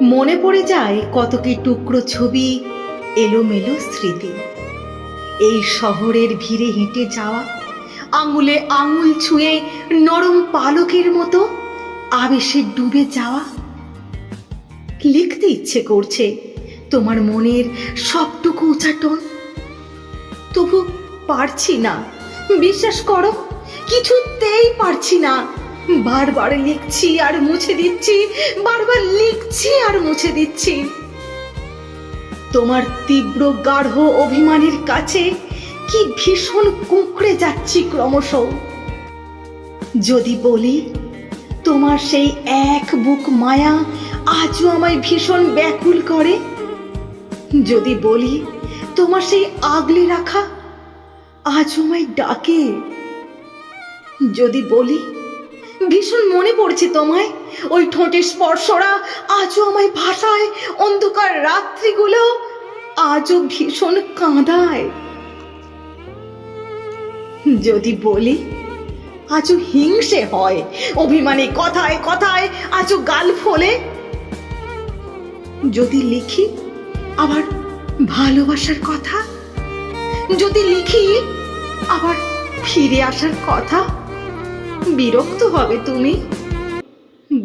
মনে পড়ে যায় কত কি টুকরো ছবি, এলোমেলো স্মৃতি। এই শহরের ভিড়ে হেঁটে যাওয়া, আঙুলে আঙুল ছুঁয়ে নরম পালকের মতো আবেশে ডুবে যাওয়া, লিখতে ইচ্ছে করছে তোমার মনের সবটুকু উচাটন। তবু পারছি না, বিশ্বাস করো, কিছুতেই পারছি না। বারবার লিখছি আর মুছে দিচ্ছি, বারবার লিখছি আর মুছে দিচ্ছি। তোমার তীব্র গাঢ় অভিমানের কাছে কি ভীষণ কুঁকড়ে যাচ্ছি ক্রমশ। যদি বলি, তোমার সেই এক বুক মায়া আজও আমায় ভীষণ ব্যাকুল করে। যদি বলি, তোমার সেই আগলে রাখা আজও আমায় ডাকে। যদি বলি ভীষণ মনে পড়ছে তোমায়। ওই ঠোঁটের স্পর্শরা আজও আমায় ভাষায় অন্ধকার রাত্রিগুলো আজও ভীষণ কাঁদায়। যদি বলি, আজও হিংসে হয়, অভিমানী কথায় কথায় আজও গাল ফোলে। যদি লিখি আবার ভালোবাসার কথা? যদি লিখি আবার ফিরে আসার কথা? বিরক্ত হবে তুমি?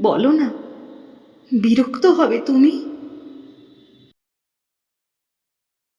বলো না। বিরক্ত হবে তুমি?